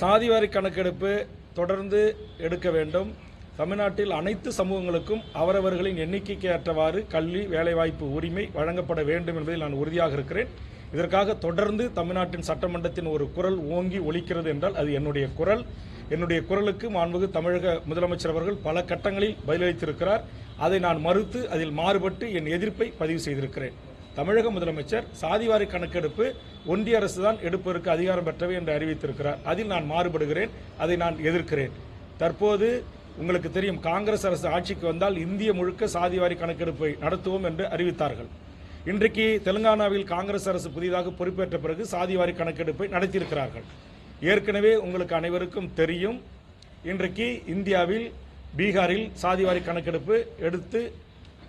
சாதிவாரி கணக்கெடுப்பு தொடர்ந்து எடுக்க வேண்டும். தமிழ்நாட்டில் அனைத்து சமூகங்களுக்கும் அவரவர்களின் எண்ணிக்கைக்கு ஏற்றவாறு கல்வி வேலைவாய்ப்பு உரிமை வழங்கப்பட வேண்டும் என்பதில் நான் உறுதியாக இருக்கிறேன். இதற்காக தொடர்ந்து தமிழ்நாட்டின் சட்டமன்றத்தின் ஒரு குரல் ஓங்கி ஒலிக்கிறது என்றால் அது என்னுடைய குரல். என்னுடைய குரலுக்கு மாண்புகு தமிழக முதலமைச்சர் அவர்கள் பல கட்டங்களில் பதிலளித்திருக்கிறார். அதை நான் மறுத்து அதில் மாறுபட்டு என் எதிர்ப்பை பதிவு செய்திருக்கிறேன். தமிழக முதலமைச்சர் சாதிவாரி கணக்கெடுப்பு ஒன்றிய அரசு தான் எடுப்பதற்கு அதிகாரம் பெற்றவை என்று அறிவித்திருக்கிறார். அதில் நான் மாறுபடுகிறேன் அதை நான் எதிர்க்கிறேன். தற்போது உங்களுக்கு தெரியும் காங்கிரஸ் அரசு ஆட்சிக்கு வந்தால் இந்திய முழுக்க சாதிவாரி கணக்கெடுப்பை நடத்துவோம் என்று அறிவித்தார்கள். இன்றைக்கு தெலுங்கானாவில் காங்கிரஸ் அரசு புதிதாக பொறுப்பேற்ற பிறகு சாதிவாரி கணக்கெடுப்பை நடத்தியிருக்கிறார்கள். ஏற்கனவே உங்களுக்கு அனைவருக்கும் தெரியும் இன்றைக்கு இந்தியாவில் பீகாரில் சாதிவாரி கணக்கெடுப்பு எடுத்து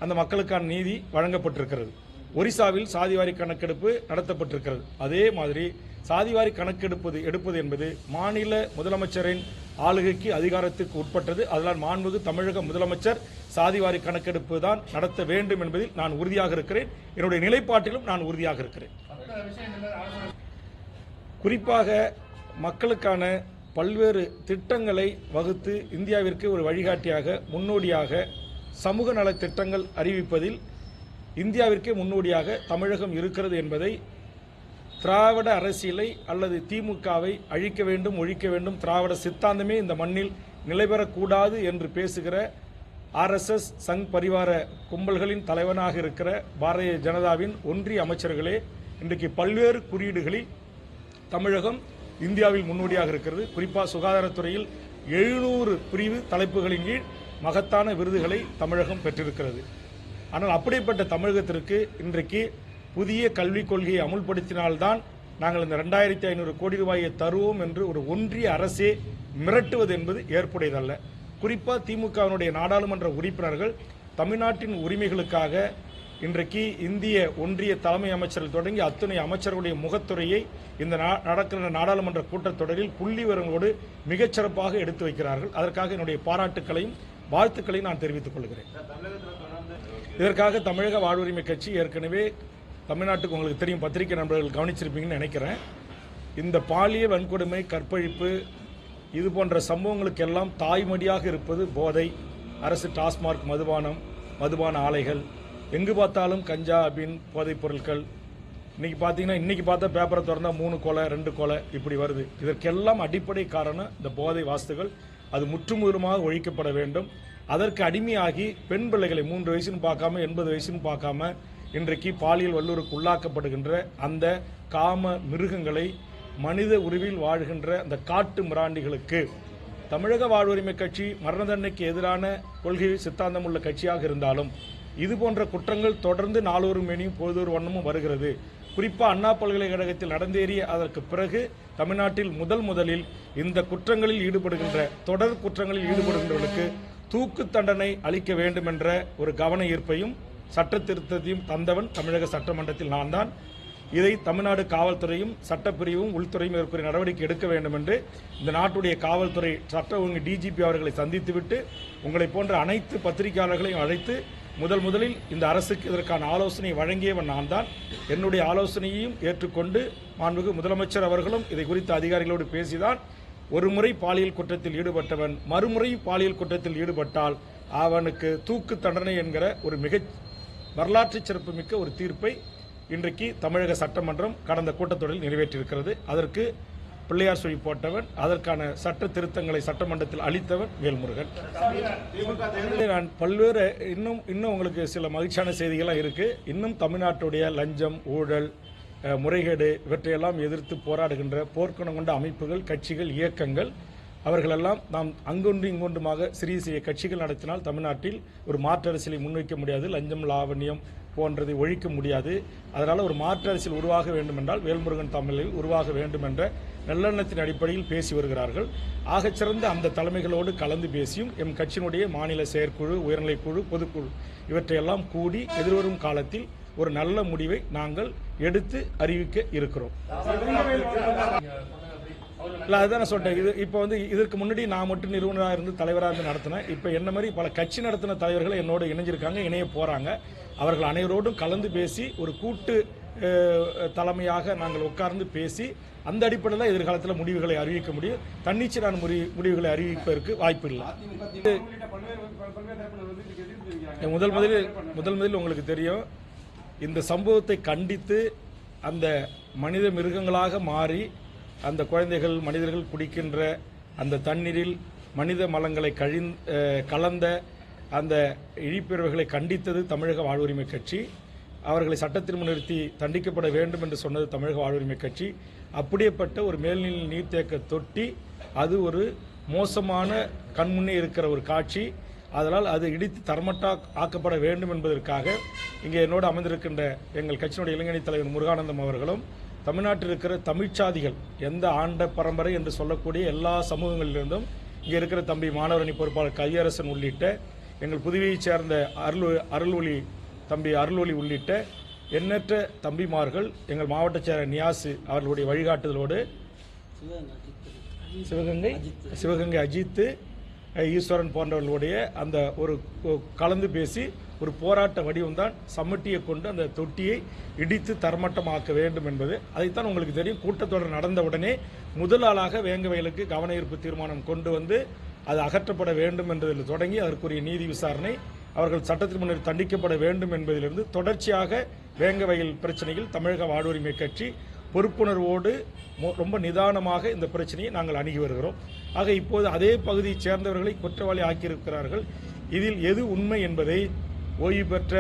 அந்த மக்களுக்கான நீதி வழங்கப்பட்டிருக்கிறது. ஒரிசாவில் சாதிவாரி கணக்கெடுப்பு நடத்தப்பட்டிருக்கிறது. அதே மாதிரி சாதிவாரி கணக்கெடுப்பது எடுப்பது என்பது மாநில முதலமைச்சரின் ஆளுகைக்கு அதிகாரத்துக்கு உட்பட்டது. அதனால் மாண்புகு தமிழக முதலமைச்சர் சாதிவாரி கணக்கெடுப்பு தான் நடத்த வேண்டும் என்பதில் நான் உறுதியாக இருக்கிறேன். என்னுடைய நிலைப்பாட்டிலும் நான் உறுதியாக இருக்கிறேன். குறிப்பாக மக்களுக்கான பல்வேறு திட்டங்களை வகுத்து இந்தியாவிற்கு ஒரு வழிகாட்டியாக முன்னோடியாக சமூக நல திட்டங்கள் அறிவிப்பதில் இந்தியாவிற்கே முன்னோடியாக தமிழகம் இருக்கிறது என்பதை திராவிட அரசியலை அல்லது திமுகவை அழிக்க வேண்டும் ஒழிக்க வேண்டும் திராவிட சித்தாந்தமே இந்த மண்ணில் நிலைபெறக்கூடாது என்று பேசுகிற ஆர்எஸ்எஸ் சங் பரிவார கும்பல்களின் தலைவனாக இருக்கிற பாரதிய ஜனதாவின் ஒன்றிய அமைச்சர்களே இன்றைக்கு பல்வேறு குறியீடுகளில் தமிழகம் இந்தியாவில் முன்னோடியாக இருக்கிறது. குறிப்பாக சுகாதாரத்துறையில் எழுநூறு பிரிவு தலைப்புகளின் கீழ் மகத்தான விருதுகளை தமிழகம் பெற்றிருக்கிறது. ஆனால் அப்படிப்பட்ட தமிழகத்திற்கு இன்றைக்கு புதிய கல்விக் கொள்கையை அமுல்படுத்தினால்தான் நாங்கள் இந்த ரெண்டாயிரத்தி ஐநூறு கோடி ரூபாயை தருவோம் என்று ஒரு ஒன்றிய அரசே மிரட்டுவது என்பது ஏற்புடையதல்ல. குறிப்பாக திமுகவினுடைய நாடாளுமன்ற உறுப்பினர்கள் தமிழ்நாட்டின் உரிமைகளுக்காக இன்றைக்கு இந்திய ஒன்றிய தலைமை அமைச்சர்கள் தொடங்கி அத்துணை அமைச்சர்களுடைய முகத்துறையை இந்த நா- நடக்கிற நாடாளுமன்ற கூட்டத்தொடரில் புள்ளி விவரங்களோடு மிகச்சிறப்பாக எடுத்து வைக்கிறார்கள். அதற்காக என்னுடைய பாராட்டுக்களையும் வாழ்த்துக்களையும் நான் தெரிவித்துக் கொள்கிறேன். இதற்காக தமிழக வாழ்வுரிமை கட்சி ஏற்கனவே தமிழ்நாட்டுக்கு உங்களுக்கு தெரியும் பத்திரிகை நண்பர்கள் கவனிச்சிருப்பீங்கன்னு நினைக்கிறேன். இந்த பாலியல் வன்கொடுமை கற்பழிப்பு இது போன்ற சம்பவங்களுக்கெல்லாம் தாய்மடியாக இருப்பது போதை. அரசு டாஸ்மார்க் மதுபானம் மதுபான ஆலைகள் எங்கு பார்த்தாலும் கஞ்சா அபின் போதைப் பொருட்கள். இன்றைக்கி பார்த்தீங்கன்னா இன்றைக்கி பார்த்தா பேப்பரை திறந்தால் மூணு கொலை ரெண்டு கொலை இப்படி வருது. இதற்கெல்லாம் அடிப்படை காரணம் இந்த போதை வாஸ்துகள். அது முற்றுமுதலுமாக ஒழிக்கப்பட வேண்டும். அதற்கு அடிமையாகி பெண் பிள்ளைகளை மூன்று வயசுன்னு பார்க்காம எண்பது வயசுன்னு பார்க்காம இன்றைக்கு பாலியல் வல்லூருக்கு உள்ளாக்கப்படுகின்ற அந்த காம மிருகங்களை மனித உருவில் வாழ்கின்ற அந்த காட்டு மிராண்டிகளுக்கு தமிழக வாழ்வுரிமை கட்சி மரண தண்டனைக்கு எதிரான கொள்கை சித்தாந்தம் உள்ள கட்சியாக இருந்தாலும் இது போன்ற குற்றங்கள் தொடர்ந்து நாளொரு மேனியும் பொழுதொரு வண்ணமும் வருகிறது. குறிப்பா அண்ணா பல்கலைக்கழகத்தில் நடந்தேறிய அதற்கு பிறகு தமிழ்நாட்டில் முதல் முதலில் இந்த குற்றங்களில் ஈடுபடுகின்ற தொடர் குற்றங்களில் ஈடுபடுகின்றவர்களுக்கு தூக்கு தண்டனை அளிக்க வேண்டும் என்ற ஒரு கவன ஈர்ப்பையும் சட்ட திருத்தத்தையும் தந்தவன் தமிழக சட்டமன்றத்தில் நான் தான் இதை தமிழ்நாடு காவல்துறையும் சட்டப்பிரிவும் உள்துறையும் இதற்குரிய நடவடிக்கை எடுக்க வேண்டும் என்று இந்த நாட்டுடைய காவல்துறை சட்ட ஒழுங்கு டிஜிபி அவர்களை சந்தித்துவிட்டு உங்களை போன்ற அனைத்து பத்திரிகையாளர்களையும் அழைத்து முதல் முதலில் இந்த அரசுக்கு இதற்கான ஆலோசனை வழங்கியவன் நான் தான் என்னுடைய ஆலோசனையையும் ஏற்றுக்கொண்டு மாண்புக்கு முதலமைச்சர் அவர்களும் இதை குறித்த அதிகாரிகளோடு பேசிதான். ஒரு முறை பாலியல் குற்றத்தில் ஈடுபட்டவன் மறுமுறை பாலியல் குற்றத்தில் ஈடுபட்டால் அவனுக்கு தூக்கு தண்டனை என்கிற ஒரு மிக வரலாற்று சிறப்புமிக்க ஒரு தீர்ப்பை இன்றைக்கு தமிழக சட்டமன்றம் கடந்த கூட்டத்தொடரில் நிறைவேற்றியிருக்கிறது. அதற்கு பிள்ளையார் சொல்லி போட்டவன் அதற்கான சட்ட திருத்தங்களை சட்டமன்றத்தில் அளித்தவன் வேல்முருகன். நான் பல்வேறு இன்னும் இன்னும் உங்களுக்கு சில மகிழ்ச்சியான செய்திகள்லாம் இருக்குது இன்னும் தமிழ்நாட்டுடைய லஞ்சம் ஊழல் முறைகேடு இவற்றையெல்லாம் எதிர்த்து போராடுகின்ற போர்க்குணம் கொண்ட அமைப்புகள் கட்சிகள் இயக்கங்கள் அவர்களெல்லாம் நாம் அங்கொன்று இங்கொன்றுமாக சிறிய சிறிய கட்சிகள் நடத்தினால் தமிழ்நாட்டில் ஒரு மாற்று அரசியலை முன்வைக்க முடியாது லஞ்சம் லாவண்யம் போன்றதை ஒழிக்க முடியாது. அதனால் ஒரு மாற்று அரசியல் உருவாக வேண்டும் என்றால் வேல்முருகன் தமிழில் உருவாக வேண்டும் என்ற நல்லெண்ணத்தின் அடிப்படையில் பேசி வருகிறார்கள். ஆகச்சிறந்த அந்த தலைமைகளோடு கலந்து பேசியும் எம் கட்சியினுடைய மாநில செயற்குழு உயர்நிலைக்குழு பொதுக்குழு இவற்றையெல்லாம் கூடி எதிர்வரும் காலத்தில் ஒரு நல்ல முடிவை நாங்கள் எடுத்து அறிவிக்க இருக்கிறோம். இல்லை அதுதான் நான் சொல்லிட்டேன். இது இப்போ வந்து இதற்கு முன்னாடி நான் மட்டும் நிறுவனராக இருந்து தலைவராக இருந்து நடத்தினேன் இப்போ என்ன மாதிரி பல கட்சி நடத்தின தலைவர்கள் என்னோட இணைஞ்சிருக்காங்க இணைய போகிறாங்க அவர்கள் அனைவரோடும் கலந்து பேசி ஒரு கூட்டு தலைமையாக நாங்கள் உட்கார்ந்து பேசி அந்த அடிப்படையில் எதிர்காலத்தில் முடிவுகளை அறிவிக்க முடியும். தன்னிச்சையான முடி முடிவுகளை அறிவிப்பதற்கு வாய்ப்பு இல்லை. முதல் முதலில் முதல் முதலில் உங்களுக்கு தெரியும் இந்த சம்பவத்தை கண்டித்து அந்த மனித மிருகங்களாக மாறி அந்த குழந்தைகள் மனிதர்கள் குடிக்கின்ற அந்த தண்ணீரில் மனித மலங்களை கழிந் கலந்த அந்த இழிப்பிறவைகளை கண்டித்தது தமிழக வாழ்வுரிமை கட்சி. அவர்களை சட்டத்தின் முன்னிறுத்தி தண்டிக்கப்பட வேண்டும் என்று சொன்னது தமிழக வாழ்வுரிமை கட்சி. அப்படியேப்பட்ட ஒரு மேல்நிலை நீர்த்தேக்க தொட்டி அது ஒரு மோசமான கண்முன்னே இருக்கிற ஒரு காட்சி. அதனால் அது இடித்து தரமட்டா ஆக்கப்பட வேண்டும் என்பதற்காக இங்கே என்னோடு அமர்ந்திருக்கின்ற எங்கள் கட்சியினுடைய இளைஞரணி தலைவர் முருகானந்தம் அவர்களும் தமிழ்நாட்டில் இருக்கிற தமிழ்ச்சாதிகள் எந்த ஆண்ட பரம்பரை என்று சொல்லக்கூடிய எல்லா சமூகங்களிலிருந்தும் இங்கே இருக்கிற தம்பி மாணவரணி பொறுப்பாளர் கவியரசன் உள்ளிட்ட எங்கள் புதுவையைச் சேர்ந்த அருள் அருள்ஒளி தம்பி அருள்ஒளி உள்ளிட்ட எண்ணற்ற தம்பிமார்கள் எங்கள் மாவட்ட செயலர் நியாசு அவர்களுடைய வழிகாட்டுதலோடு சிவகங்கை சிவகங்கை அஜித்து ஈஸ்வரன் போன்றவர்களுடைய அந்த ஒரு கலந்து பேசி ஒரு போராட்ட வடிவம் தான் சம்மட்டியை கொண்டு அந்த தொட்டியை இடித்து தரமட்டமாக்க வேண்டும் என்பது. அதைத்தான் உங்களுக்கு தெரியும். கூட்டத்தொடர் நடந்த உடனே முதல் ஆளாக வேங்கவயலுக்கு கவன ஈர்ப்பு தீர்மானம் கொண்டு வந்து அது அகற்றப்பட வேண்டும் என்பதில் தொடங்கி அதற்குரிய நீதி விசாரணை அவர்கள் சட்டத்தின் முன்னர் தண்டிக்கப்பட வேண்டும் என்பதிலிருந்து தொடர்ச்சியாக வேங்கவயல் பிரச்சனையில் தமிழக வாழ்வுரிமை கட்சி பொறுப்புணர்வோடு ரொம்ப நிதானமாக இந்த பிரச்சனையை நாங்கள் அணுகி வருகிறோம். ஆக இப்போது அதே பகுதியைச் சேர்ந்தவர்களை குற்றவாளி ஆக்கியிருக்கிறார்கள். இதில் எது உண்மை என்பதை ஓய்வு பெற்ற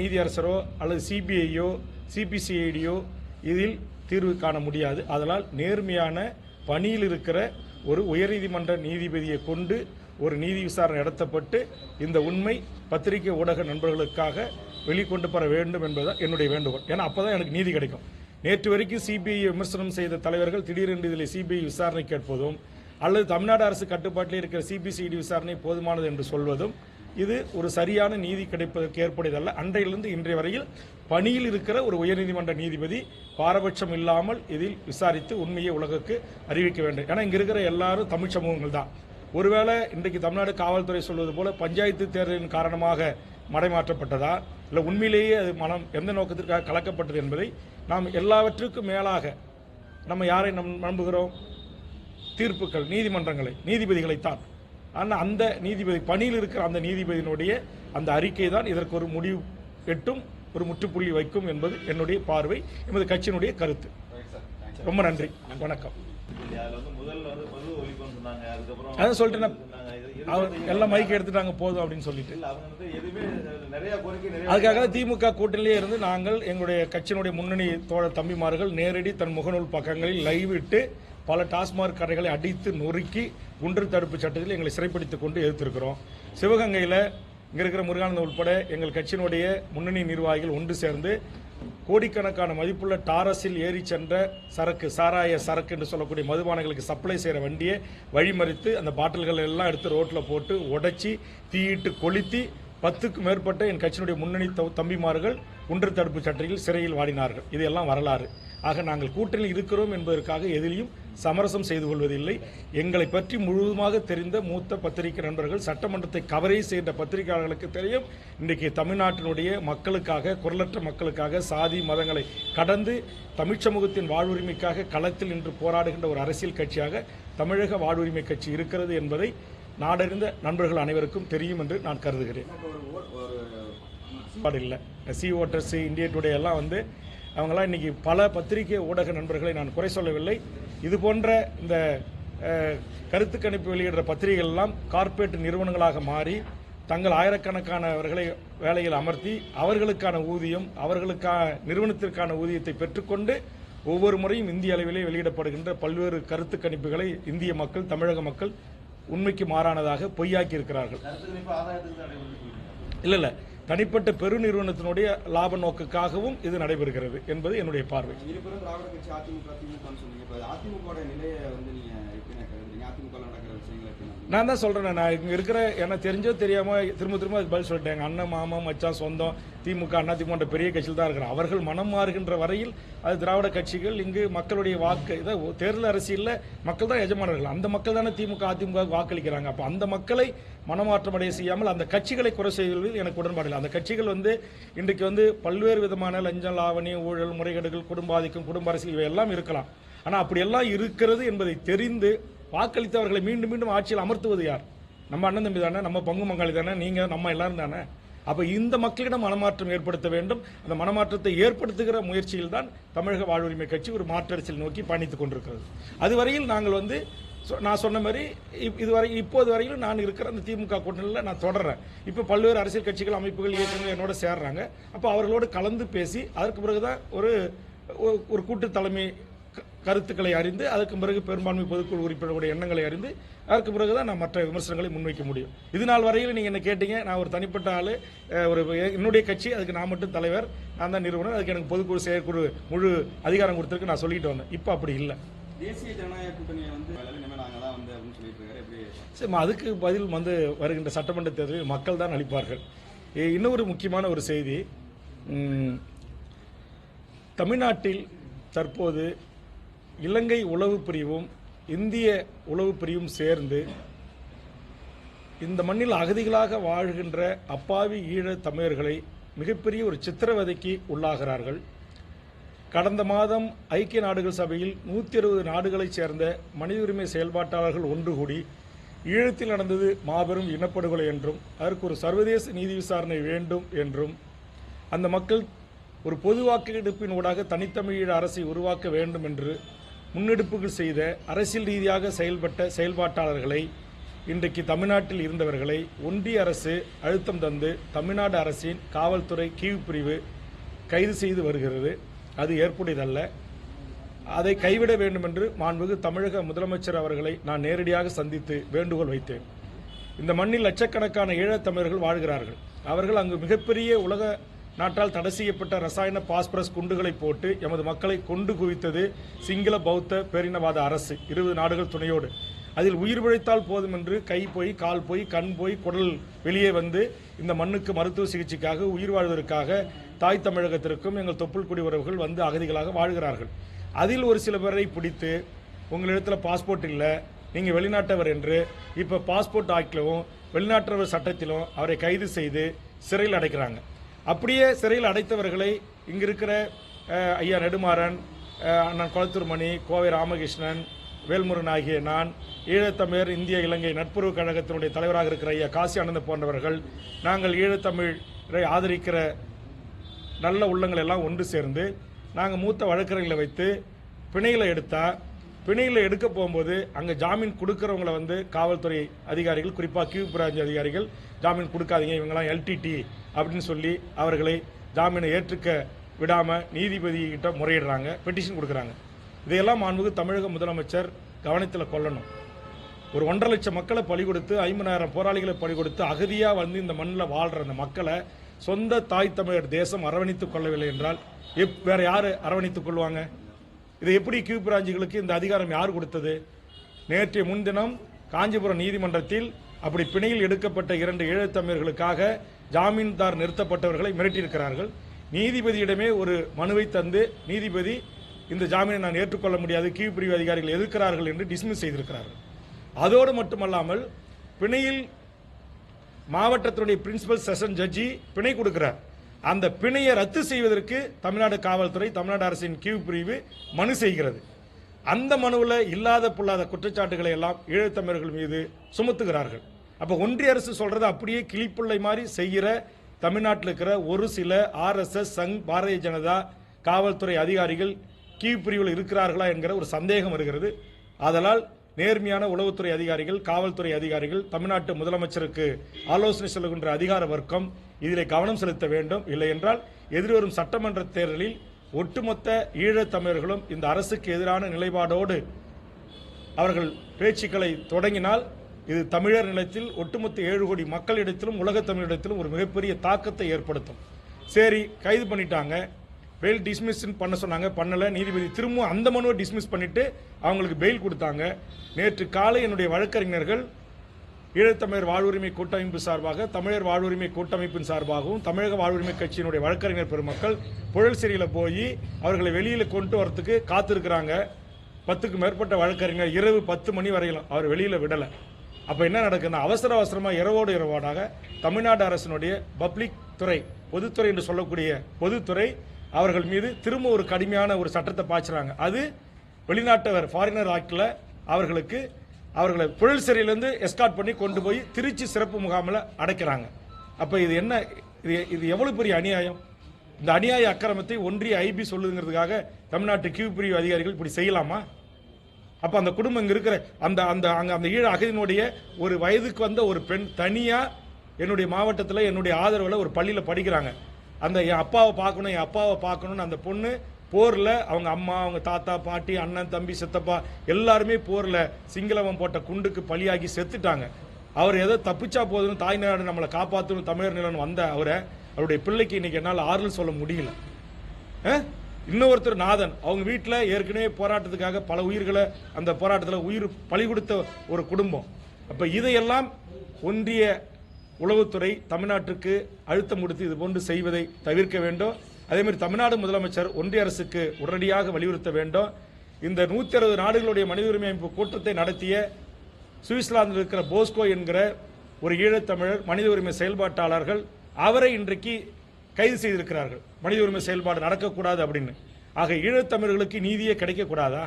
நீதியரசரோ அல்லது சிபிஐயோ சிபிசிஐடியோ இதில் தீர்வு காண முடியாது. அதனால் நேர்மையான பணியில் இருக்கிற ஒரு உயர்நீதிமன்ற நீதிபதியை கொண்டு ஒரு நீதி விசாரணை நடத்தப்பட்டு இந்த உண்மை பத்திரிகை ஊடக நண்பர்களுக்காக வெளிக்கொண்டு பெற வேண்டும் என்பதுதான் என்னுடைய வேண்டுகோள். ஏன்னா அப்பதான் எனக்கு நீதி கிடைக்கும். நேற்று வரைக்கும் சிபிஐ விமர்சனம் செய்த தலைவர்கள் திடீரென்று இதில் சிபிஐ விசாரணை கேட்பதும் அல்லது தமிழ்நாடு அரசு கட்டுப்பாட்டில் இருக்கிற சிபிசிஐடி விசாரணை போதுமானது என்று சொல்வதும் இது ஒரு சரியான நீதி கிடைப்பதற்கு ஏற்புடையதல்ல. அன்றையிலிருந்து இன்றைய வரையில் பணியில் இருக்கிற ஒரு உயர்நீதிமன்ற நீதிபதி பாரபட்சம் இல்லாமல் இதில் விசாரித்து உண்மையை உலகுக்கு அறிவிக்க வேண்டும். ஏன்னா இங்கே இருக்கிற எல்லாரும் தமிழ் சமூகங்கள் தான். ஒருவேளை இன்றைக்கு தமிழ்நாடு காவல்துறை சொல்வது போல பஞ்சாயத்து தேர்தலின் காரணமாக மடைமாற்றப்பட்டதா? இல்லை உண்மையிலேயே அது மனம் எந்த நோக்கத்திற்காக கலக்கப்பட்டது என்பதை நாம் எல்லாவற்றுக்கும் மேலாக நம்ம யாரை நம் நம்புகிறோம்? தீர்ப்புகள் நீதிமன்றங்களை நீதிபதிகளைத்தான். ஆனால் அந்த நீதிபதி பணியில் இருக்கிற அந்த நீதிபதியினுடைய அந்த அறிக்கை தான் இதற்கு ஒரு முடிவு எட்டும் ஒரு முற்றுப்புள்ளி வைக்கும் என்பது என்னுடைய பார்வை எமது கட்சியினுடைய கருத்து. ரொம்ப நன்றி. வணக்கம். அதான் சொல்லிட்டேன். எல்லாம் மைக் எடுத்துட்டாங்க போதும் அப்படின்னு சொல்லிட்டு. அதுக்காக திமுக கூட்டணியிலே இருந்து நாங்கள் எங்களுடைய கட்சியினுடைய முன்னணி தோழர் தம்பிமார்கள் நேரடி தன் முகநூல் பக்கங்களில் லைவ் இட்டு பல டாஸ்மாக் கடைகளை அடித்து நொறுக்கி குண்டர் தடுப்பு சட்டத்தில் எங்களை சிறைப்பிடித்துக் கொண்டு எதிர்த்திருக்கிறோம். சிவகங்கையில் இங்கே இருக்கிற முருகானந்தம் உட்பட எங்கள் கட்சியினுடைய முன்னணி நிர்வாகிகள் ஒன்று சேர்ந்து கோடிக்கணக்கான மதிப்புள்ள டாரஸில் ஏறி சென்ற சரக்கு சாராய சரக்கு என்று சொல்லக்கூடிய மதுபானங்களுக்கு சப்ளை செய்கிற வண்டியை வழிமறித்து அந்த பாட்டில்கள் எல்லாம் எடுத்து ரோட்டில் போட்டு உடைச்சி தீயிட்டு கொளுத்தி பத்துக்கும் மேற்பட்ட என் கட்சியினுடைய முன்னணி தம்பிமார்கள் குண்டர் தடுப்பு சட்டையில் சிறையில் வாடினார்கள். இது எல்லாம் வரலாறு. ஆக நாங்கள் கூட்டணியில் இருக்கிறோம் என்பதற்காக எதிலையும் சமரசம் செய்து கொள்வதில்லை. எங்களை பற்றி முழுவதுமாக தெரிந்த மூத்த பத்திரிகை நண்பர்கள் சட்டமன்றத்தை கவரேஜ் செய்கின்ற பத்திரிகையாளர்களுக்கு தெரியும். இன்றைக்கு தமிழ்நாட்டினுடைய மக்களுக்காக குரலற்ற மக்களுக்காக சாதி மதங்களை கடந்து தமிழ் சமூகத்தின் வாழ்வுரிமைக்காக களத்தில் நின்று போராடுகின்ற ஒரு அரசியல் கட்சியாக தமிழக வாழ்வுரிமை கட்சி இருக்கிறது என்பதை நாடறிந்த நண்பர்கள் அனைவருக்கும் தெரியும் என்று நான் கருதுகிறேன். இல்லை. சி ஓட்டர்ஸ் இந்தியா டுடே எல்லாம் வந்து அவங்களாம் இன்றைக்கி பல பத்திரிகை ஊடக நண்பர்களை நான் குறை சொல்லவில்லை. இது போன்ற இந்த கருத்து கணிப்பு வெளியிடுற பத்திரிகைகள் எல்லாம் கார்ப்பரேட் நிறுவனங்களாக மாறி தங்கள் ஆயிரக்கணக்கானவர்களை வேலையில் அமர்த்தி அவர்களுக்கான ஊதியம் அவர்களுக்கான நிறுவனத்திற்கான ஊதியத்தை பெற்றுக்கொண்டு ஒவ்வொரு முறையும் இந்திய அளவிலே வெளியிடப்படுகின்ற பல்வேறு கருத்து கணிப்புகளை இந்திய மக்கள் தமிழக மக்கள் உண்மைக்கு மாறானதாக பொய்யாக்கி இருக்கிறார்கள் இல்ல இல்ல. தனிப்பட்ட பெருநிறுவனத்தினுடைய லாப நோக்குக்காகவும் இது நடைபெறுகிறது என்பது என்னுடைய பார்வை. திராவிட கட்சி அதிமுக அதிமுக நிலையை வந்து நீங்க எப்படி கருதுறீங்க அதிமுக நடக்கிற விஷயங்களை எப்படி நம்ம நான் தான் சொல்கிறேன் நான் இங்கே இருக்கிற எனக்கு தெரிஞ்சோ தெரியாமல் திரும்ப திரும்ப அதுக்கு பதில் சொல்லிட்டேன். எங்கள் அண்ணன் மாமா மச்சான் சொந்தம் திமுக அண்ணா திமுக பெரிய கட்சியில் தான் இருக்கிறான். அவர்கள் மனம் மாறுகின்ற வரையில் அது திராவிட கட்சிகள் இங்கு மக்களுடைய வாக்கு இதை தேர்தல் அரசியலில் மக்கள் தான் எஜமானர்கள். அந்த மக்கள் தானே திமுக அதிமுக வாக்களிக்கிறாங்க. அப்போ அந்த மக்களை மனமாற்றம் அடைய செய்யாமல் அந்த கட்சிகளை குறை செய்வதில் எனக்கு உடன்பாடு இல்லை. அந்த கட்சிகள் வந்து இன்றைக்கு வந்து பல்வேறு விதமான லஞ்சம் லாவணி ஊழல் முறைகேடுகள் குடும்ப ஆதிக்கம் குடும்ப அரசியல் இவை எல்லாம் இருக்கலாம். ஆனால் அப்படியெல்லாம் இருக்கிறது என்பதை தெரிந்து வாக்களித்தவர்களை மீண்டும் மீண்டும் ஆட்சியில் அமர்த்துவது யார்? நம்ம அண்ணன் தம்பி தானே நம்ம பங்கு மங்காளி தானே நீங்கள் நம்ம எல்லாரும் தானே. அப்போ இந்த மக்களிடம் மனமாற்றம் ஏற்படுத்த வேண்டும். அந்த மனமாற்றத்தை ஏற்படுத்துகிற முயற்சியில் தான் தமிழக வாழ்வுரிமை கட்சி ஒரு மாற்றரசியல் நோக்கி பயணித்துக் கொண்டிருக்கிறது. அதுவரையில் நாங்கள் வந்து சொ- நான் சொன்ன மாதிரி இப்- இதுவரை இப்போது வரையிலும் நான் இருக்கிற அந்த திமுக கூட்டணியில் நான் தொடர்றேன். இப்போ பல்வேறு அரசியல் கட்சிகள் அமைப்புகள் இயக்கங்கள் என்னோட சேர்றாங்க. அப்போ அவர்களோடு கலந்து பேசி அதற்கு பிறகுதான் ஒரு ஒரு- ஒரு கூட்டு தலைமை கருத்துக்களை அறிந்து அதற்கு பிறகு பெரும்பான்மை பொதுக்குழு உறுப்பினர்களுடைய எண்ணங்களை அறிந்து அதற்கு பிறகு தான் நான் மற்ற விமர்சனங்களை முன்வைக்க முடியும். இது நாள் வரையில் நீங்கள் என்ன கேட்டீங்க நான் ஒரு தனிப்பட்ட ஆள் ஒரு என்னுடைய கட்சி அதுக்கு நான் மட்டும் தலைவர் நான் தான் நிறுவனர் அதுக்கு எனக்கு பொதுக்குழு செயற்குழு முழு அதிகாரம் கொடுத்துருக்கு நான் சொல்லிட்டு வந்தேன். இப்போ அப்படி இல்லை. தேசிய ஜனநாயக கூட்டணியை வந்து இனிமேல் நாங்கள் தான் வந்து அப்படின்னு சொல்லிட்டு இருக்காரு. எப்படி சரி அதுக்கு பதில் வந்து வருகின்ற சட்டமன்ற தேர்தலில் மக்கள் தான் அளிப்பார்கள். இன்னொரு முக்கியமான ஒரு செய்தி தமிழ்நாட்டில் தற்போது இலங்கை உளவு பிரிவும் இந்திய உளவு பிரிவும் சேர்ந்து இந்த மண்ணில் அகதிகளாக வாழ்கின்ற அப்பாவி ஈழத் தமிழர்களை மிகப்பெரிய ஒரு சித்திரவதைக்கு உள்ளாகிறார்கள். கடந்த மாதம் ஐக்கிய நாடுகள் சபையில் நூற்றி அறுபது நாடுகளைச் சேர்ந்த மனித உரிமை செயல்பாட்டாளர்கள் ஒன்று கூடி ஈழத்தில் நடந்தது மாபெரும் இனப்படுகொலை என்றும் அதற்கு ஒரு சர்வதேச நீதி விசாரணை வேண்டும் என்றும் அந்த மக்கள் ஒரு பொது வாக்கெடுப்பின் ஊடாக தனித்தமிழீழ அரசை உருவாக்க வேண்டும் என்று முன்னெடுப்புகள் செய்த அரசியல் ரீதியாக செயல்பட்ட செயல்பாட்டாளர்களை இன்றைக்கு தமிழ்நாட்டில் இருந்தவர்களை ஒன்றிய அரசு அழுத்தம் தந்து தமிழ்நாடு அரசின் காவல்துறை கீழ் பிரிவு கைது செய்து வருகிறது. அது ஏற்புடையதல்ல. அதை கைவிட வேண்டும் என்று மாண்புகு தமிழக முதலமைச்சர் அவர்களை நான் நேரடியாக சந்தித்து வேண்டுகோள் வைத்தேன். இந்த மண்ணில் லட்சக்கணக்கான ஈழத்தமிழர்கள் வாழ்கிறார்கள். அவர்கள் அங்கு மிகப்பெரிய உலக நாட்டால் தடை செய்யப்பட்ட ரசாயன பாஸ்பரஸ் குண்டுகளை போட்டு எமது மக்களை கொண்டு குவித்தது சிங்கள பௌத்த பேரினவாத அரசு. இருபது நாடுகள் துணையோடு. அதில் உயிர் பிழைத்தால் போதும் என்று கை போய் கால் போய் கண் போய் குடல் வெளியே வந்து இந்த மண்ணுக்கு மருத்துவ சிகிச்சைக்காக உயிர் வாழ்வதற்காக தாய் தமிழகத்திற்கும் எங்கள் தொப்புள் குடி உறவுகள் வந்து அகதிகளாக வாழ்கிறார்கள். அதில் ஒரு சில பேரை பிடித்து உங்களிடத்தில் பாஸ்போர்ட் இல்லை நீங்கள் வெளிநாட்டவர் என்று இப்போ பாஸ்போர்ட் ஆக்கிலும் வெளிநாட்டவர் சட்டத்திலும் அவரை கைது செய்து சிறையில் அடைக்கிறாங்க. அப்படியே சிறையில் அடைத்தவர்களை இங்கே இருக்கிற ஐயா நெடுமாறன் அண்ணன் குளத்தூர்மணி கோவை ராமகிருஷ்ணன் வேல்முருகன் ஆகிய நான் ஈழத்தமிழர் இந்திய இலங்கை நட்புறவு கழகத்தினுடைய தலைவராக இருக்கிற ஐயா காசி ஆனந்த போன்றவர்கள் நாங்கள் ஈழத்தமிழரை ஆதரிக்கிற நல்ல உள்ளங்கள் எல்லாம் ஒன்று சேர்ந்து நாங்கள் மூத்த வழக்கறிஞர்களை வைத்து பிணையில் எடுத்தால் பிணையில் எடுக்க போகும்போது அங்கே ஜாமீன் கொடுக்குறவங்களை வந்து காவல்துறை அதிகாரிகள் குறிப்பாக கியூ பிரான்ச் அதிகாரிகள் ஜாமீன் கொடுக்காதீங்க இவங்கெல்லாம் எல்டிடி அப்படின்னு சொல்லி அவர்களை ஜாமீனை ஏற்றுக்க விடாமல் நீதிபதிகிட்ட முறையிடுறாங்க பெட்டிஷன் கொடுக்குறாங்க. இதையெல்லாம் மாண்புக்கு தமிழக முதலமைச்சர் கவனத்தில் கொள்ளணும். ஒரு ஒன்றரை லட்சம் மக்களை பழி கொடுத்து ஐம்பதாயிரம் போராளிகளை பலி கொடுத்து அகதியாக வந்து இந்த மண்ணில் வாழ்கிற அந்த மக்களை சொந்த தாய் தமிழர் தேசம் அரவணைத்துக் கொள்ளவில்லை என்றால் எப் வேற யார் அரவணைத்துக் கொள்வாங்க? இதை எப்படி கியூ பிராஞ்சுகளுக்கு இந்த அதிகாரம் யார் கொடுத்தது? நேற்றைய முன்தினம் காஞ்சிபுரம் நீதிமன்றத்தில் அப்படி பிணையில் எடுக்கப்பட்ட இரண்டு ஈழத்தமிழர்களுக்காக ஜாமீன்தார் நிறுத்தப்பட்டவர்களை மிரட்டியிருக்கிறார்கள். நீதிபதியிடமே ஒரு மனுவை தந்து நீதிபதி இந்த ஜாமீனை நான் ஏற்றுக்கொள்ள முடியாது கீழ் பிரிவு அதிகாரிகள் எதிர்க்கிறார்கள் என்று டிஸ்மிஸ் செய்திருக்கிறார்கள். அதோடு மட்டுமல்லாமல் பிணையில் மாவட்டத்தினுடைய பிரின்சிபல் செஷன் ஜட்ஜி பிணை கொடுக்கிறார். அந்த பிணையை ரத்து செய்வதற்கு தமிழ்நாடு காவல்துறை தமிழ்நாடு அரசின் கீழ் பிரிவு மனு செய்கிறது. அந்த மனுவில் இல்லாத பொல்லாத குற்றச்சாட்டுகளை எல்லாம் ஈழத்தமிழர்கள் மீது சுமத்துகிறார்கள். அப்போ ஒன்றிய அரசு சொல்கிறது அப்படியே கிளிப்புள்ளை மாதிரி செய்கிற தமிழ்நாட்டில் இருக்கிற ஒரு சில ஆர்எஸ்எஸ் சங் பாரதிய ஜனதா காவல்துறை அதிகாரிகள் கீழ் பிரிவில் இருக்கிறார்களா என்கிற ஒரு சந்தேகம் வருகிறது. ஆதலால் நேர்மையான உளவுத்துறை அதிகாரிகள் காவல்துறை அதிகாரிகள் தமிழ்நாட்டு முதலமைச்சருக்கு ஆலோசனை சொல்லுகின்ற அதிகார வர்க்கம் இதில் கவனம் செலுத்த வேண்டும். இல்லை என்றால் எதிர்வரும் சட்டமன்ற தேர்தலில் ஒட்டுமொத்த ஈழத் தமிழர்களும் இந்த அரசுக்கு எதிரான நிலைப்பாடோடு அவர்கள் பேச்சுக்களை தொடங்கினால் இது தமிழர் நிலத்தில் ஒட்டுமொத்த ஏழு கோடி மக்களிடத்திலும் உலகத் தமிழிடத்திலும் ஒரு மிகப்பெரிய தாக்கத்தை ஏற்படுத்தும். சரி கைது பண்ணிட்டாங்க. பெயில் டிஸ்மிஸ் பண்ண சொன்னாங்க பண்ணல. நீதிபதி திரும்பவும் அந்த மனுவை டிஸ்மிஸ் பண்ணிட்டு அவங்களுக்கு பெயில் கொடுத்தாங்க. நேற்று காலை என்னுடைய வழக்கறிஞர்கள் ஈழத்தமிழர் வாழ்வுரிமை கூட்டமைப்பு சார்பாக தமிழர் வாழ்வுரிமை கூட்டமைப்பின் சார்பாகவும் தமிழக வாழ்வுரிமை கட்சியினுடைய வழக்கறிஞர் பெருமக்கள் புழல் சிறையில் போய் அவர்களை வெளியில் கொண்டு வரத்துக்கு காத்திருக்கிறாங்க. பத்துக்கு மேற்பட்ட வழக்கறிஞர் இரவு பத்து மணி வரையிலும் அவர் வெளியில் விடலை. அப்போ என்ன நடக்குதுன்னா அவசர அவசரமாக இரவோடு இரவோடாக தமிழ்நாடு அரசினுடைய பப்ளிக் துறை பொதுத்துறை என்று சொல்லக்கூடிய பொதுத்துறை அவர்கள் மீது திரும்ப ஒரு கடுமையான ஒரு சட்டத்தை பாய்ச்சுறாங்க. அது வெளிநாட்டவர் ஃபாரினர் ஆக்டில் அவர்களுக்கு அவர்களை புழல் சிறையிலேருந்து எஸ்கார்ட் பண்ணி கொண்டு போய் திருச்சி சிறப்பு முகாமில் அடைக்கிறாங்க. அப்போ இது என்ன இது இது எவ்வளோ பெரிய அநியாயம்? இந்த அநியாய அக்கிரமத்தை ஒன்றிய ஐபி சொல்லுங்கிறதுக்காக தமிழ்நாட்டு கியூ பிரிவு அதிகாரிகள் இப்படி செய்யலாமா? அப்போ அந்த குடும்பம் இங்கே இருக்கிற அந்த அந்த அங்கே அந்த ஈழ அகதியினுடைய ஒரு வயதுக்கு வந்த ஒரு பெண் தனியாக என்னுடைய மாவட்டத்தில் என்னுடைய ஆதரவில் ஒரு பள்ளியில் படிக்கிறாங்க. அந்த என் அப்பாவை பார்க்கணும் என் அப்பாவை பார்க்கணும்னு அந்த பொண்ணு போரில் அவங்க அம்மா அவங்க தாத்தா பாட்டி அண்ணன் தம்பி சித்தப்பா எல்லாருமே போரில் சிங்களவன் போட்ட குண்டுக்கு பலியாகி செத்துட்டாங்க. அவர் ஏதோ தப்பிச்சா போதும் தாய் நாடு நம்மளை காப்பாற்றணும் தமிழர் நிலன் வந்த அவரை அவருடைய பிள்ளைக்கு இன்னைக்கு என்னால் ஆறுதல் சொல்ல முடியல. இன்னொருத்தர் நாதன் அவங்க வீட்டில் ஏற்கனவே போராட்டத்துக்காக பல உயிர்களை அந்த போராட்டத்தில் உயிர் பலி கொடுத்த ஒரு குடும்பம். அப்போ இதையெல்லாம் ஒன்றிய உளவுத்துறை தமிழ்நாட்டுக்கு அழுத்தம் கொடுத்து இது போன்று செய்வதை தவிர்க்க வேண்டும். அதே மாதிரி தமிழ்நாடு முதலமைச்சர் ஒன்றிய அரசுக்கு உடனடியாக வலியுறுத்த வேண்டும். இந்த நூற்றி அறுபது நாடுகளுடைய மனித உரிமை அமைப்பு கூட்டத்தை நடத்திய சுவிட்சர்லாந்தில் இருக்கிற போஸ்கோ என்கிற ஒரு ஈழத்தமிழர் மனித உரிமை செயல்பாட்டாளர்கள் அவரை இன்றைக்கு கைது செய்திருக்கிறார்கள். மனித உரிமை செயல்பாடு நடக்கக்கூடாது அப்படின்னு. ஆக ஈழத்தமிழர்களுக்கு நீதியே கிடைக்கக்கூடாதா?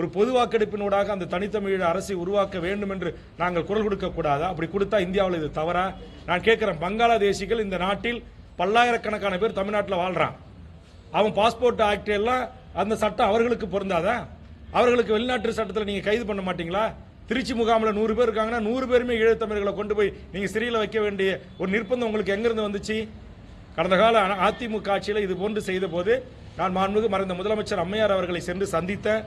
ஒரு பொது வாக்கெடுப்பினூடாக அந்த தனித்தமிழ் அரசை உருவாக்க வேண்டும் என்று நாங்கள் குரல் கொடுக்க கூடாதா? அப்படி கொடுத்தா இந்தியாவில் இது தவறா? நான் கேட்கிறேன் பங்களாதேசிகள் இந்த நாட்டில் பல்லாயிரக்கணக்கான பேர் தமிழ்நாட்டில் வாழ்றான். அவன் பாஸ்போர்ட் ஆக்ட் எல்லாம் அந்த சட்டம் அவர்களுக்கு பொருந்தாதா? அவர்களுக்கு வெளிநாட்டு சட்டத்தில் நீங்கள் கைது பண்ண மாட்டீங்களா? திருச்சி முகாமில் நூறு பேர் இருக்காங்கன்னா நூறு பேருமே ஈழத்தமிழர்களை கொண்டு போய் நீங்கள் சிறையில் வைக்க வேண்டிய ஒரு நிர்பந்தம் உங்களுக்கு எங்கிருந்து வந்துச்சு? கடந்த கால அதிமுக ஆட்சியில் இது போன்று செய்த போது நான் மாண்புமிகு மறைந்த முதலமைச்சர் அம்மையார் அவர்களை சென்று சந்தித்தேன்.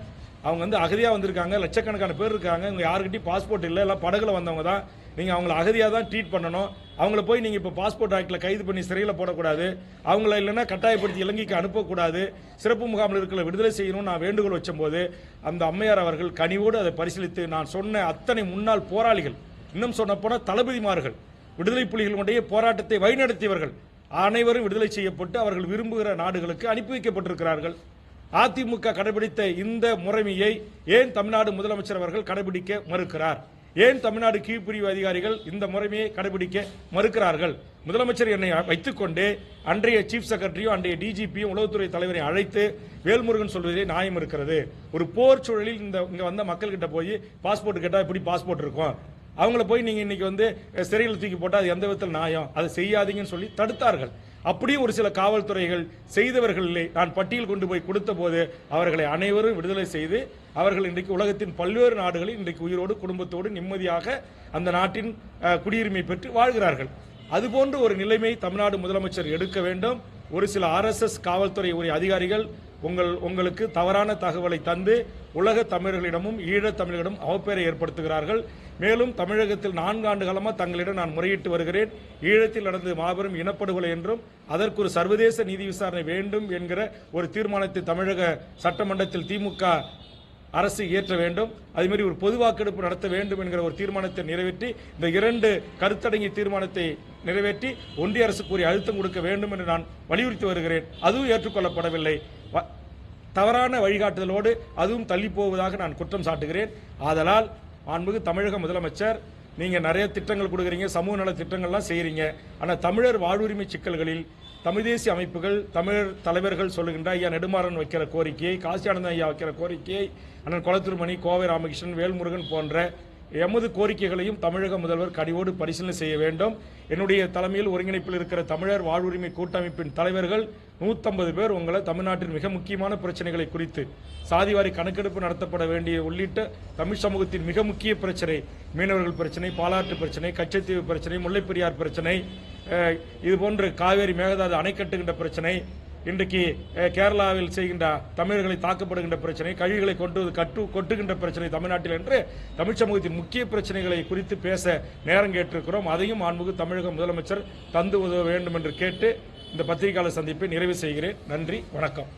அவங்க வந்து அகதியாக வந்திருக்காங்க லட்சக்கணக்கான பேர் இருக்காங்க இவங்க யாருக்கிட்டையும் பாஸ்போர்ட் இல்லை எல்லாம் படகுல வந்தவங்க தான். நீங்கள் அவங்கள அகதியாக தான் ட்ரீட் பண்ணணும். அவங்கள போய் நீங்கள் இப்போ பாஸ்போர்ட் ஆக்டில் கைது பண்ணி சிறையில் போடக்கூடாது. அவங்கள இல்லைன்னா கட்டாயப்படுத்தி இலங்கைக்கு அனுப்பக்கூடாது. சிறப்பு முகாமில் இருக்கிற விடுதலை செய்யணும்னு நான் வேண்டுகோள் வச்சபோது அந்த அம்மையார் அவர்கள் கனிவோடு அதை பரிசீலித்து நான் சொன்ன அத்தனை முன்னாள் போராளிகள் இன்னும் சொன்னப்போனால் தளபதிமார்கள் விடுதலை புலிகளுடைய போராட்டத்தை வழிநடத்தியவர்கள் அனைவரும் விடுதலை செய்யப்பட்டு அவர்கள் விரும்புகிற நாடுகளுக்கு அனுப்பி வைக்கப்பட்டிருக்கிறார்கள். அதிமுக கடைபிடித்த இந்த முறைமையை ஏன் தமிழ்நாடு முதலமைச்சர் அவர்கள் கடைபிடிக்க மறுக்கிறார்? ஏன் தமிழ்நாடு கீழ்பிரிவு அதிகாரிகள் இந்த முறைமையை கடைபிடிக்க மறுக்கிறார்கள்? முதலமைச்சர் என்னை வைத்துக்கொண்டு அன்றைய சீஃப் செக்ரட்டரியும் அன்றைய டிஜிபியும் உளவுத்துறை தலைவரை அழைத்து வேல்முருகன் சொல்வதிலே நியாயம் இருக்கிறது. ஒரு போர் சூழலில் இந்த இங்கே வந்த மக்கள்கிட்ட போய் பாஸ்போர்ட் கேட்டால் இப்படி பாஸ்போர்ட் இருக்கும்? அவங்கள போய் நீங்கள் இன்னைக்கு வந்து சிறையில் தூக்கி போட்டால் அது எந்த விதத்தில் நியாயம்? அதை செய்யாதீங்கன்னு சொல்லி தடுத்தார்கள். அப்படியும் ஒரு சில காவல்துறைகள் செய்தவர்களிலே நான் பட்டியல் கொண்டு போய் கொடுத்த போது அவர்களை அனைவரும் விடுதலை செய்து அவர்கள் இன்றைக்கு உலகத்தின் பல்வேறு நாடுகளில் இன்றைக்கு உயிரோடு குடும்பத்தோடு நிம்மதியாக அந்த நாட்டின் குடியுரிமை பெற்று வாழ்கிறார்கள். அதுபோன்று ஒரு நிலைமை தமிழ்நாடு முதலமைச்சர் எடுக்க வேண்டும். ஒரு சில ஆர்எஸ்எஸ் காவல்துறை உரிய அதிகாரிகள் உங்கள் உங்களுக்கு தவறான தகவலை தந்து உலக தமிழர்களிடமும் ஈழத் தமிழர்களிடம் அவப்பெயரை ஏற்படுத்துகிறார்கள். மேலும் தமிழகத்தில் நான்கு ஆண்டு காலமாக தங்களிடம் நான் முறையிட்டு வருகிறேன். ஈழத்தில் நடந்த மாபெரும் இனப்படுகொலை என்றும் அதற்கு ஒரு சர்வதேச நீதி விசாரணை வேண்டும் என்கிற ஒரு தீர்மானத்தை தமிழக சட்டமன்றத்தில் திமுக அரசு இயற்ற வேண்டும். அதுமாரி ஒரு பொது வாக்கெடுப்பு நடத்த வேண்டும் என்கிற ஒரு தீர்மானத்தை நிறைவேற்றி இந்த இரண்டு கருத்தடங்கிய தீர்மானத்தை நிறைவேற்றி ஒன்றிய அரசு கூறி அழுத்தம் கொடுக்க வேண்டும் என்று நான் வலியுறுத்தி வருகிறேன். அதுவும் ஏற்றுக்கொள்ளப்படவில்லை. தவறான வழிகாட்டுதலோடு அதுவும் தள்ளி போவதாக நான் குற்றம் சாட்டுகிறேன். ஆதலால் மாண்புமிகு தமிழக முதலமைச்சர் நீங்க நிறைய திட்டங்கள் கொடுக்குறீங்க சமூக நல திட்டங்கள்லாம் செய்கிறீங்க ஆனால் தமிழர் வாழ்வுரிமை சிக்கல்களில் தமிழ் தேசிய அமைப்புகள் தமிழர் தலைவர்கள் சொல்லுகின்ற ஐயா நெடுமாறன் வைக்கிற கோரிக்கையை காசியானந்தன் ஐயா வைக்கிற கோரிக்கையை அண்ணன் குளத்திருமணி கோவை ராமகிருஷ்ணன் வேல்முருகன் போன்ற எமது கோரிக்கைகளையும் தமிழக முதல்வர் கனிவோடு பரிசீலனை செய்ய வேண்டும். என்னுடைய தலைமையில் ஒருங்கிணைப்பில் இருக்கிற தமிழர் வாழ்வுரிமை கூட்டமைப்பின் தலைவர்கள் 150 பேர் உங்களை தமிழ்நாட்டின் மிக முக்கியமான பிரச்சனைகளை குறித்து சாதிவாரி கணக்கெடுப்பு நடத்தப்பட வேண்டிய உள்ளிட்ட தமிழ் சமூகத்தின் மிக முக்கிய பிரச்சனை மீனவர்கள் பிரச்சனை பாலாற்று பிரச்சனை கச்சத்தீவு பிரச்சனை முல்லைப்பெரியார் பிரச்சனை இதுபோன்று இது காவேரி மேகதாது அணை கட்டுகின்ற பிரச்சனை இன்றைக்கு கேரளாவில் செய்கின்ற தமிழர்களை தாக்கப்படுகின்ற பிரச்சனை கழிவுகளை கொண்டு வந்து கட்டு கொட்டுகின்ற பிரச்சனை தமிழ்நாட்டில் என்று தமிழ் சமூகத்தின் முக்கிய பிரச்சனைகளை குறித்து பேச நேரம் கேட்டிருக்கிறோம். அதையும் ஆன்முக தமிழக முதலமைச்சர் தந்து உதவ வேண்டும் என்று கேட்டு இந்த பத்திரிகையாளர் சந்திப்பை நிறைவு செய்கிறேன். நன்றி வணக்கம்.